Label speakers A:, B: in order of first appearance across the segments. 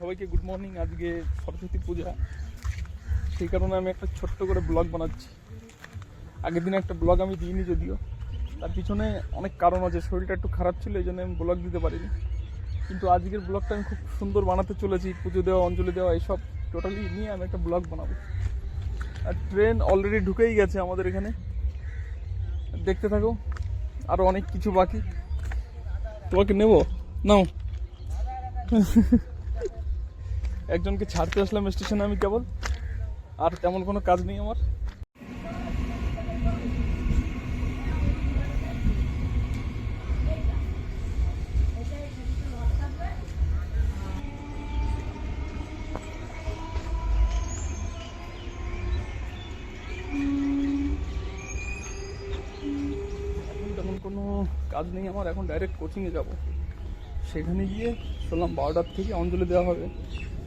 A: সবাইকে good morning আজকে সরস্বতী পূজা। সেই কারণে আমি একটা ছোট্ট করে ব্লগ বানাচ্ছি। আগের দিনে একটা ব্লগ আমি দিইনি যদিও। তার পিছনে অনেক কারণ আছে, শরীরটা একটু খারাপ ছিল, এই জন্য আমি ব্লগ দিতে পারিনি। কিন্তু আজকের ব্লগটা আমি খুব সুন্দর বানাতে চলেছি, পুজো দেওয়া, অঞ্জলি দেওয়া, এইসব টোটালি নিয়ে আমি একটা ব্লগ বানাবো। আর ট্রেন অলরেডি ঢুকেই গেছে আমাদের এখানে। দেখতে থাকো আরও অনেক কিছু বাকি। তোমাকে নেব? নাও। একজনকে ছাড়তে আসলাম স্টেশনে আমি কেবল। আর তেমন কোনো কাজ নেই আমার। কোনো কাজ নেই আমার। এখন ডাইরেক্ট কোচিংয়ে যাব। সেখানে গিয়ে শুনলাম বারোটার থেকে অঞ্জলি দেওয়া হবে।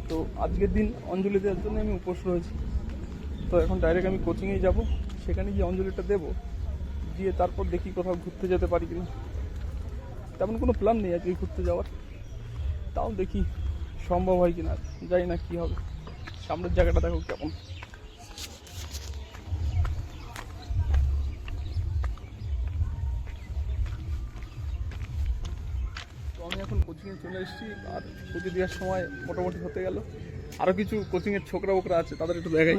A: তো আজকের দিন অঞ্জলি দেওয়ার জন্য আমি উপোস রয়েছি। তো এখন ডাইরেক্ট আমি কোচিংয়ে যাব। সেখানে গিয়ে অঞ্জলিটা দেবো। দিয়ে তারপর দেখি কোথাও ঘুরতে যেতে পারি কিনা। তেমন কোনো প্ল্যান নেই আজকে ঘুরতে যাওয়ার। তাও দেখি সম্ভব হয় কিনা, জানি না কী হবে। সামনের জায়গাটা দেখো কেমন। আমি এখন কোচিংয়ে চলে এসেছি আর পুজো দেওয়ার সময় মোটামুটি হতে গেল। আরও কিছু কোচিংয়ের ছোকরা ওকরা আছে তাদের একটু দেখাই।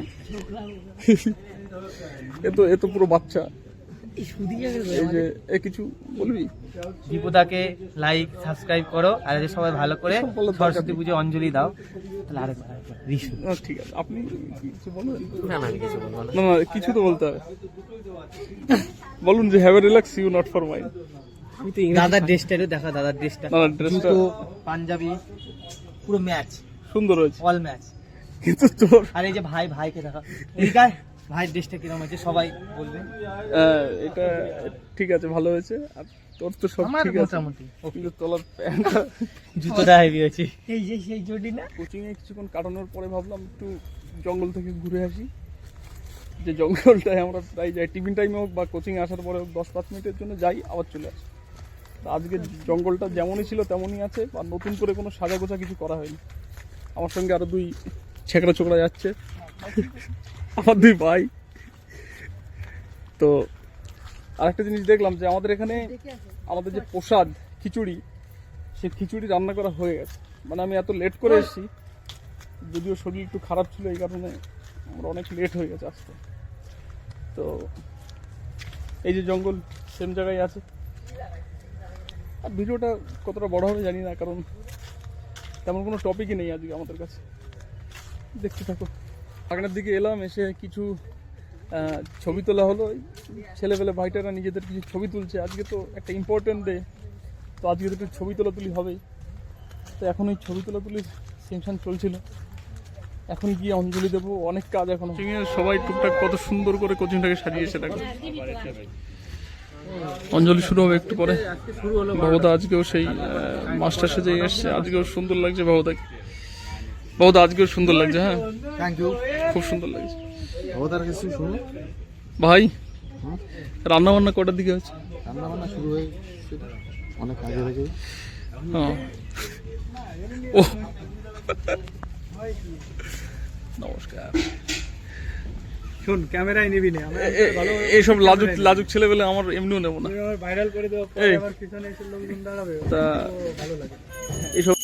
A: এ তো এ তো পুরো বাচ্চা। এই যে এ কিছু বলবি?
B: দীপদাকে লাইক সাবস্ক্রাইব করো আর যে সবাই ভালো করে সরস্বতী পুজো অঞ্জলি দাও। তাহলে আরেকবার আরেকবার
A: ঠিক আছে। আপনি কিছু বলবেন?
B: না না কিছু বলব না।
A: কিছু তো বলতে হবে। বলুন যে have a relax you not for mind
B: দাদার ড্রেসটা একটু দেখা দাদার ড্রেসটা জুতো পাঞ্জাবি পুরো ম্যাচ
A: সুন্দর হয়েছে।
B: অল ম্যাচ
A: কিন্তু তোর
B: আর এই যে ভাই ভাইকে দেখা। এদিকায় ভাইয়ের ড্রেসটা কীরকম আছে সবাই বলবে।
A: আহ, এটা ঠিক আছে ভালো হয়েছে। আর তোর তো সব ঠিক আছে।
B: মোটামুটি
A: কিন্তু তোলার
B: জুতোটা হেভি আছে এই যে সেই জুটি না?
A: কোচিংয়ে কিছুক্ষণ কাটানোর পরে ভাবলাম একটু জঙ্গল থেকে ঘুরে আসি। যে জঙ্গলটায় আমরা প্রায় যাই টিফিন টাইমে হোক বা কোচিংয়ে আসার পরে হোক দশ পাঁচ মিনিটের জন্য যাই আবার চলে আসি। আজকে জঙ্গলটা যেমনই ছিল তেমনই আছে, আর নতুন করে কোনো সাজা গোছা কিছু করা হয়নি। আমার সঙ্গে আরও দুই ছেঁকড়া ছোকরা যাচ্ছে। আমার দুই ভাই। তো আরেকটা জিনিস দেখলাম যে আমাদের এখানে আমাদের যে প্রসাদ, খিচুড়ি, সেই খিচুড়ি রান্না করা হয়ে গেছে। মানে আমি এত লেট করে এসেছি, যদিও শরীর একটু খারাপ ছিল এই কারণে আমরা অনেক লেট হয়ে গেছে আসতে। তো এই যে জঙ্গল সেম জায়গায় আছে। ভিডিওটা কতটা বড় হবে জানি না, কারণ তেমন কোনো টপিকই নেই আজকে আমাদের কাছে। দেখতে থাকো। বাগানের দিকে এলাম, এসে কিছু ছবি তোলা হলো। ছেলেবেলে ভাইটারা নিজেদের কিছু ছবি তুলছে। আজকে তো একটা ইম্পর্টেন্ট ডে তো আজকে তো একটু ছবি তোলা তুলি হবেই। তো এখন ওই ছবি তোলা তুলির সেনশন চলছিল। এখন গিয়ে অঞ্জলি দেবো। অনেক কাজ এখন। সবাই টুকটাক কত সুন্দর করে কোচিংটাকে সাজিয়েছে দেখো। অঞ্জলি শুরু হবে একটু পরে। বাবুদা আজকেও সেই মাস্টার সেজে এসছে। আজকেও সুন্দর লাগছে বাবুদাকে। বাবুদা আজকেও সুন্দর লাগছে হ্যাঁ?
C: থ্যাংক ইউ
A: খুব সুন্দর লাগছে।
C: ওদের কিছু শুনো
A: ভাই রান্না বান্না কটার দিকে হচ্ছে
C: রান্না বান্না শুরু হয়ে অনেক আগে থেকে
A: হ্যাঁ। ও। নমস্কার।
D: শোন ক্যামেরায় নিবি না
A: এইসব লাজুক লাজুক ছেলে পেলে আমার এমনিও নেব না।
D: ভাইরাল করে দেবো আমার পিছনে এসে লোকজন দাঁড়াবে
A: তা
D: ভালো লাগে।
A: এইসব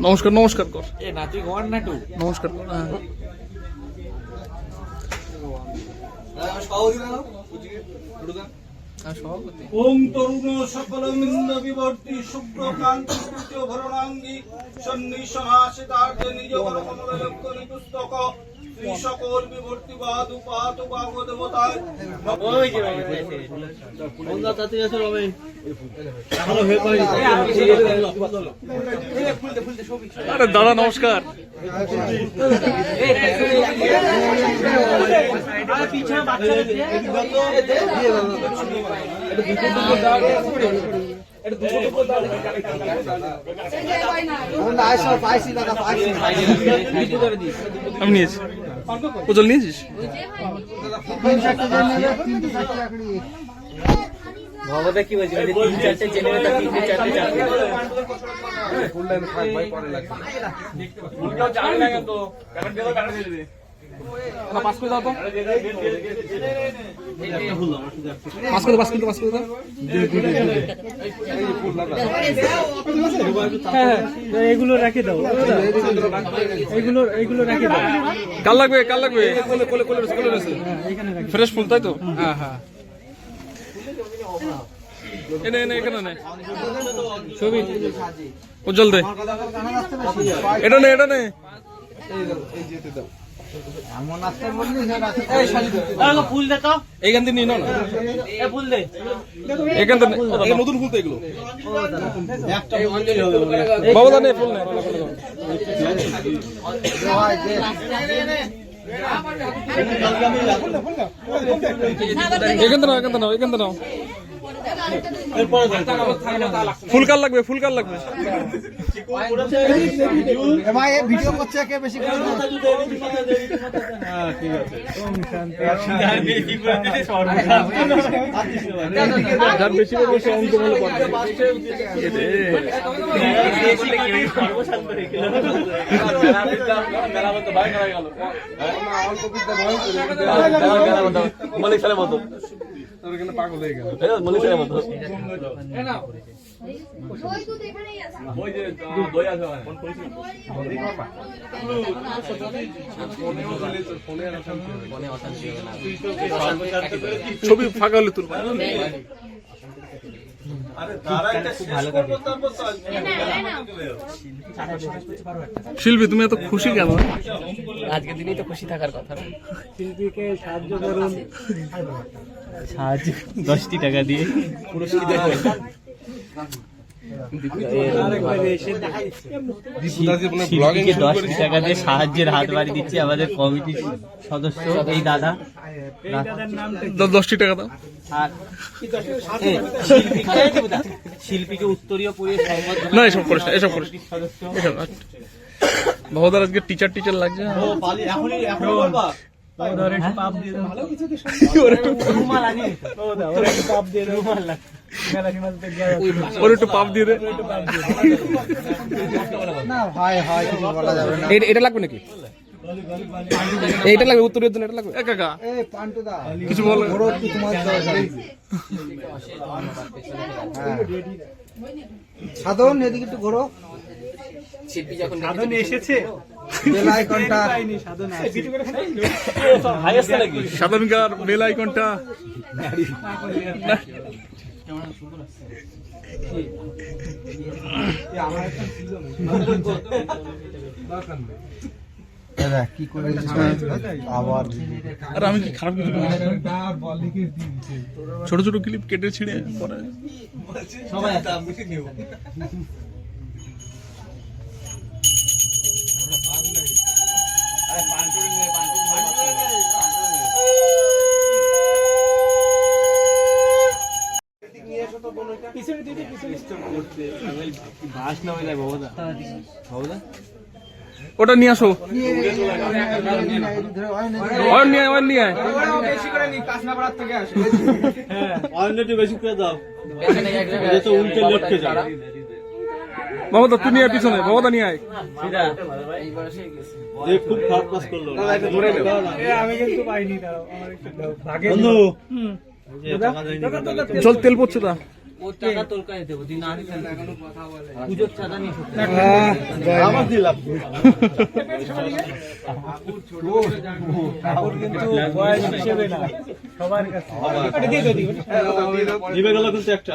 A: নমস্কার নমস্কার কর।
B: এ নাটু
A: নমস্কার কর হ্যাঁ।
E: ওং তরুণ সকল মিন্দ বিবর্তি শুভ্রকান্তি কৃত্য ভরণাঙ্গি সন্নিসমাসিতার্থে নিজ কমল লক্ষ্য
F: দাদা নমস্কার। আমি নিয়েছি। ওজল নিয়েছিস?
B: ভগবতা কি বলছি? তিন চারটে জেনে চারটে চারটে
F: পাস করে দাও তো পাস করে পাস করে পাস করে দাও
D: এগুলো রেখে দাও এগুলো এগুলো রেখে দাও
F: কাল লাগবে কাল লাগবে ফ্রেশ ফুল তাই তো হ্যাঁ হ্যাঁ এনে এনে এখানে নে ছবি উজ্জ্বল দে এটা নে এটা নে
B: আরে ফুল দে তো
F: এইখান থেকে নিয়ে নাও না।
B: এ ফুল দে।
F: এখান থেকে। নতুন ফুল তো এগুলো। বাবা দা। নে ফুল নে এখান থেকে নাও এখান থেকে নাও এখান থেকে নাও। ফুল কাল লাগবে ফুল কাল লাগবে
C: ভিডিও করছে কে বেশি করে
F: যার বেশি পারবে
G: ওই দুধ আছে
F: ছবি ফাঁকা হলে তুলবা। শিল্পী তুমি এত খুশি কেন?
B: আজকের দিনেই তো খুশি থাকার কথা।
D: শিল্পীকে সাহায্য করুন।
B: সাহায্য। দশটি টাকা দিয়ে
D: দেখাই
B: শিল্পীকে দশটি টাকা দিয়ে সাহায্যের হাত বাড়ি দিচ্ছে আমাদের কমিটির সদস্য এই দাদা।
F: দশটি টাকা দাও।
B: আর শিল্পীকে উত্তরীয় পরিয়ে
F: না এসব করিস না এসব করিস এসব বাবাদার আজকে টিচার টিচার লাগছে
D: ধরে একটু পাপ দিয়ে দাও
F: ওর একটু
B: রুমাল আনিয়ে
D: ও দাও ওর একটু পাপ দিয়ে দাও
B: রুমাল লাগবে
D: মেলা সীমান্ত থেকে গেছে।
F: ওর একটু পাপ দিয়ে দে।
C: না হয় হয় কিছু বলা যাবে না।
F: এটা- এটা লাগবে নাকি? এইটা লাগবে উত্তরের জন্য এটা লাগবে? কাকা। কিছু বল।
C: হ্যাঁ। সাধন এদিকে একটু ঘোরো।
D: সাধন এসেছে?
C: বেল আইকনটা।
F: সাধারণকার বেল আইকনটা।
C: দাদা কি করে আবার
F: আর আমি কি খারাপ কিছু ছোট ছোট ক্লিপ কেটে ছিঁড়ে পরে।
B: সবাই বাস না হইলে বাবুদা। বাবুদা?
F: ওটা নিয়ে আসো। অয়ন নিয়ে অয়ন নিয়ে আয়। তুই নিয়ে পিছনে। বাবাদা নিয়ে আয়।
D: আমি কিন্তু পাইনি
F: জল তেল পড়ছে তা।
G: ও টাকা তোর কাছে দেবো তুই না নিলে পুজোর চাঁদা নিয়ে
E: আমার দিলাম।
D: ঠাকুর কিন্তু বয়স হিসেবে না সবার কাছে।
G: জিবে গেল কিন্তু একটা।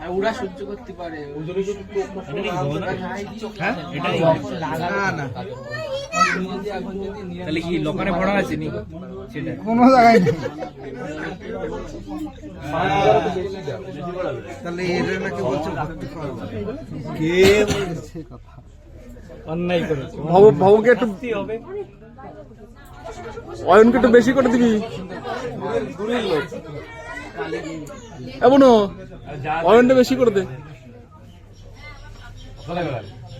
G: কিসের ওরা সহ্য করতে পারে।
E: না না।
G: তাহলে কি লোকানে ভরা আছে নি
E: কোনো জায়গায় তাহলে এর নাকি বলছে কে বলছে কথা?
D: অন্যায় করেছে।
A: ভাব ভাবকে একটু
D: হবে।
A: অয়নকে একটু বেশি করে দিবি। এমনও অয়নটা বেশি করে দে।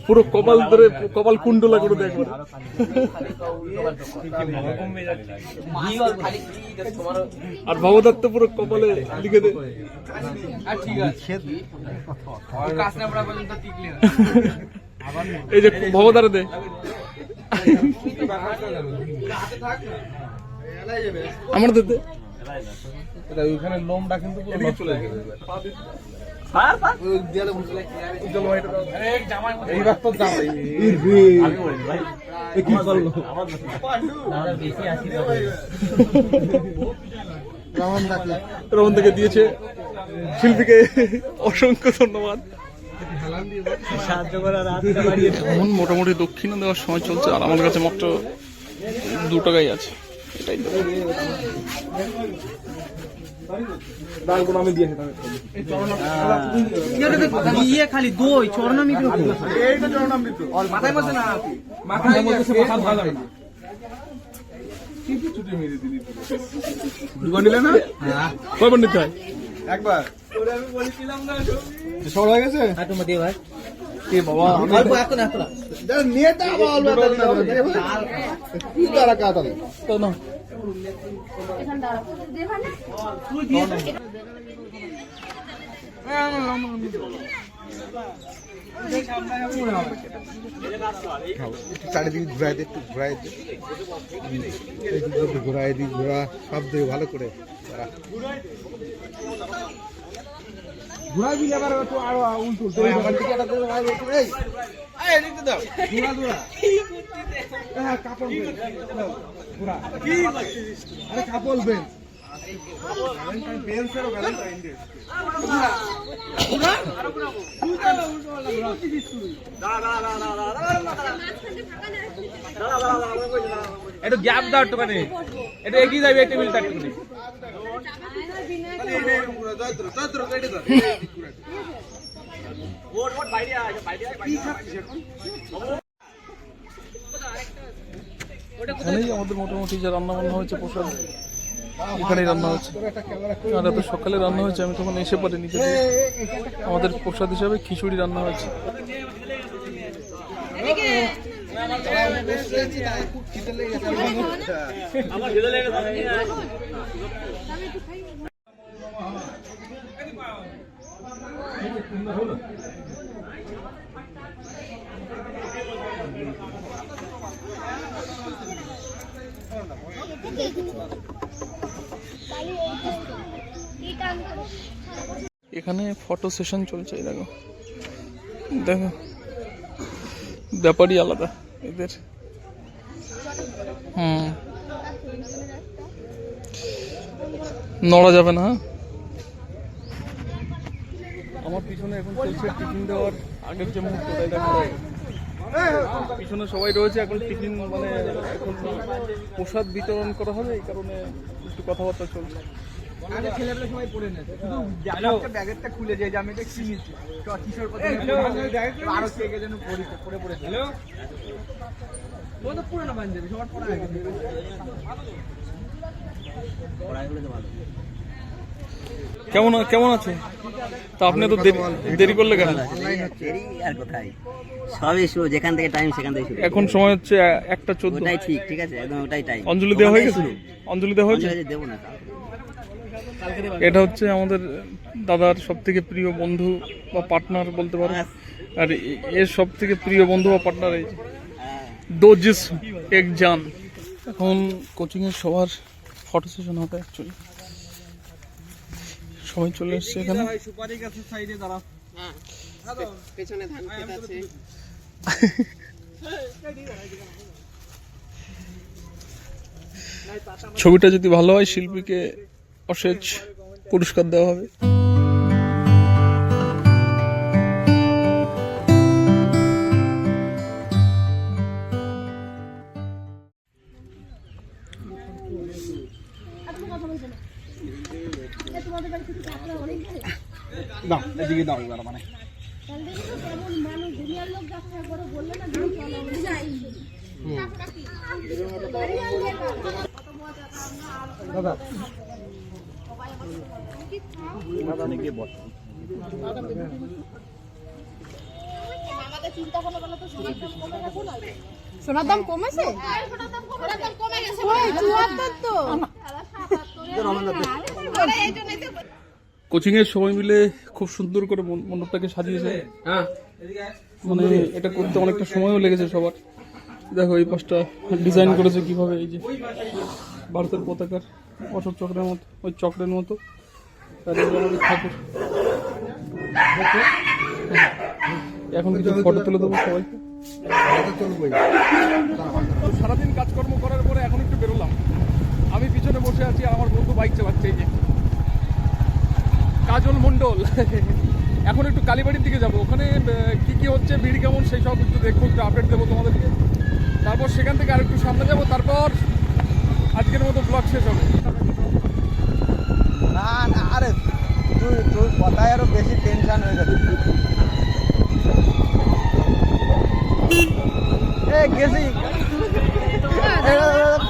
A: পুরো কপাল ধরে, কপাল কুণ্ডলা করে দে একবার। আর ভবদত্ত পুরো কপালে লিখে দে। এই যে ভবদারে দে। আমার দে। দে
E: ওইখানে লোমটা কিন্তু পুরো নষ্ট হয়ে গেছে। এইবার তো যাবে কি করল? রমন
A: থেকে দিয়েছে শিল্পীকে অসংখ্য ধন্যবাদ। এখন মোটামুটি দক্ষিণা দেওয়ার সময় চলছে আর আমার কাছে মাত্র দু টাকাই আছে। এটাই দেবো।
G: ইয়ে খালি দই চরণামৃত
A: না হয়।
E: একবার। সর হয়ে গেছে?
G: ভাই।
A: এ বাবা
G: অল্প এখন এখন।
E: নেতা বলবে কি তারা কাতালে
A: তো না
H: এখানে দাঁড়া দেবা না।
E: চারিদিকে ঘুরাই দে একটু ঘুরাই দে। ঘুরাই ঘোরা। সব দিয়ে ভালো করে। ঘুরাবি আবার একটু আরও উল্টো উল্টো আমার দিকে একটা দেবে ভাই একটু এই এই এদিকে দাও। ঘুরা ঘুরা। হ্যাঁ কাপড় ঘুরা কি আরে কাপড় বেন
G: একটু গ্যাপ দাও একটুখানি। এটা এগিয়ে যাবে একটা
A: এখানেই আমাদের মোটামুটি যে রান্না বান্না হয়েছে প্রসাদ। এখানেই রান্না হচ্ছে। আর এত সকালে রান্না হয়েছে, আমি তখন এসে পারি নিজে আমাদের প্রসাদ হিসাবে খিচুড়ি রান্না হয়েছে। এখানে ফটো সেশন চলছে দেখো। দেখো। ব্যাপারই আলাদা, এদের। হুম। নড়া যাবে না হ্যাঁ? আমার পিছনে এখন চলছে টিফিন দেওয়ার আগের যে মুহূর্তটাই দেখা যায়। পিছনে সবাই রয়েছে, এখন টিফিন মানে এখন প্রসাদ বিতরণ করা হবে, এই কারণে একটু কথাবার্তা চলছে।
C: আগে ছেলেগুলো সবাই পড়ে নেয়। শুধু জামাটা ব্যাগেরটা খুলে যায় যে আমি এটা কিনেছি। তো কিশোর কথা আরও কে কে যেন পড়ে পড়ে পড়ে হ্যালো ও তো পুরোনো পাঞ্জাবি সবার পড়া আগে।
A: কেমন কেমন আছে? তা আপনি তো দেরি দেরি করলে কেন?
I: দেরি আর কোথায় সবই শুরু যেখান থেকে টাইম সেখান থেকে
A: এখন সময় হচ্ছে একটা চোদ্দ।
I: ওটাই ঠিক ঠিক আছে একদম ওটাই টাইম
A: অঞ্জলি দেওয়া হয়ে গেছে? অঞ্জলি দেওয়া হয়েছে?
I: দেবো না
A: এটা হচ্ছে আমাদের দাদার সব থেকে প্রিয় বন্ধু বা পার্টনার বলতে পারো। আর এর সব থেকে প্রিয় বন্ধু বা পার্টনার এই যে। দো এক জান এখন কোচিং এর সবার ফটো সেশন হবে অ্যাকচুয়ালি সবাই চলে এসছে এখানে।
C: সুপারি গাছের সাইডে দাঁড়া
A: ছবিটা যদি ভালো হয় শিল্পীকে অশেষ পুরস্কার দেওয়া হবে?
C: দাও এদিকে দাও এবার মানে দাদা
H: আমাদের চিন্তা ভাবনা সোনার দাম কমে গেছে না সোনার দাম কমেছে
A: কোচিং এর সবাই মিলে খুব সুন্দর করে মন- মণ্ডপটাকে সাজিয়েছে। মানে এটা করতে অনেকটা সময়ও লেগেছে সবার। দেখো এই পাশটা ডিজাইন করেছে কীভাবে এই যে ভারতের পতাকার। অশোক চক্রের মতো ওই চক্রের মতো। ঠাকুর। এখন কিছু ফটো তুলে দেবো সবাই সারাদিন কাজকর্ম করার পরে এখন একটু বেরোলাম। আমি পিছনে বসে আছি আর আমার বন্ধু বাইক চালাচ্ছে এই যে। কাজল মণ্ডল। এখন একটু কালীবাড়ির দিকে যাব। ওখানে কি কি হচ্ছে ভিড় কেমন সেই সব একটু দেখব একটু আপডেট দেবো তোমাদেরকে তারপর সেখান থেকে আর একটু সামনে যাব তারপর আজকের মতো ব্লগ শেষ হবে।
C: না না, আরে, তুই তুই কথায় আরও বেশি টেনশন হয়ে যাবে। এ, গেছি।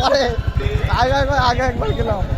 C: পরে। আগে একবার আগে একবার গেলাম।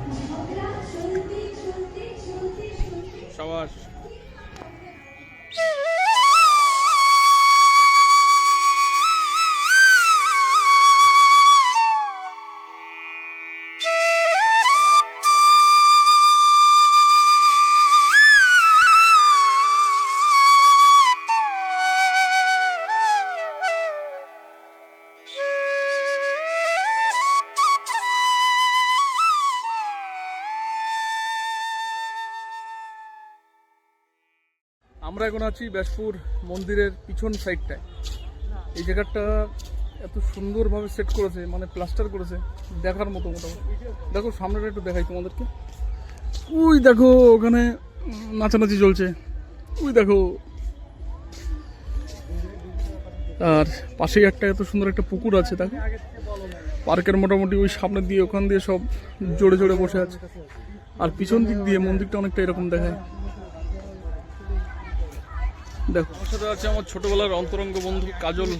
A: আমরা এখন আছি ব্যাসপুর মন্দিরের পিছন সাইডটায়। এই জায়গাটা এত সুন্দরভাবে সেট করেছে মানে প্লাস্টার করেছে, দেখার মতো মোটামুটি। দেখো, সামনেটা একটু দেখাই তোমাদেরকে। ওই দেখো, ওখানে নাচানাচি চলছে। ওই দেখো। আর পাশেই একটা এত সুন্দর একটা পুকুর আছে, দেখো। পার্কের মোটামুটি ওই সামনে দিয়ে, ওখান দিয়ে সব জোরে জোরে বসে আছে। আর পিছন দিক দিয়ে মন্দিরটা অনেকটা এরকম দেখায়। দেখো। আমার সাথে আছে আমার ছোটবেলার অন্তরঙ্গ বন্ধু কাজল।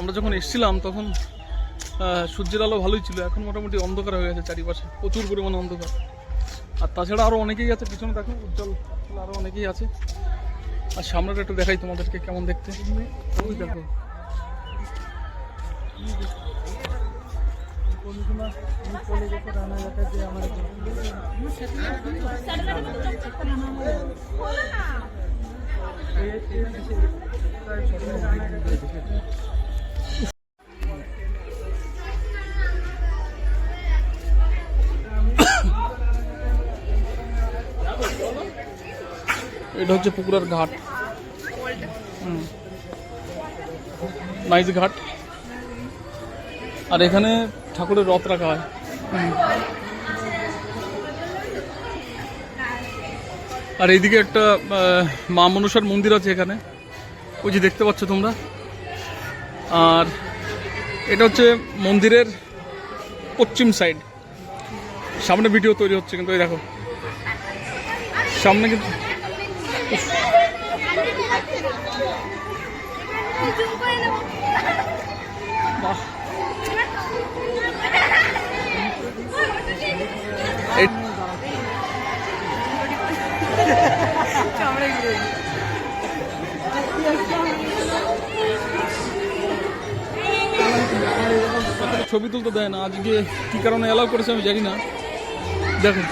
A: আমরা যখন এসেছিলাম তখন সূর্যের আলো ভালোই ছিল এখন মোটামুটি অন্ধকার হয়ে গেছে চারিপাশে প্রচুর পরিমাণে অন্ধকার। আর তাছাড়া আরও অনেকেই আছে পিছনে দেখো উজ্জ্বল আরও অনেকেই আছে। আর সামনেটা একটু দেখাই তোমাদেরকে কেমন দেখতে। ওই দেখো। এটা হচ্ছে পুকুরের ঘাট। নাইস ঘাট। আর এখানে ঠাকুরের রথ রাখা হয়। আর এইদিকে একটা মা মনসার মন্দির আছে এখানে। ওই যে দেখতে পাচ্ছ তোমরা? আর এটা হচ্ছে মন্দিরের পশ্চিম সাইড। সামনে ভিডিও তৈরি হচ্ছে, কিন্তু ওই দেখো। সামনে কিন্তু ছবি তুলতে দেয় না। আজকে কি কারণে অ্যালাউ করেছে আমি জানি না। দেখো।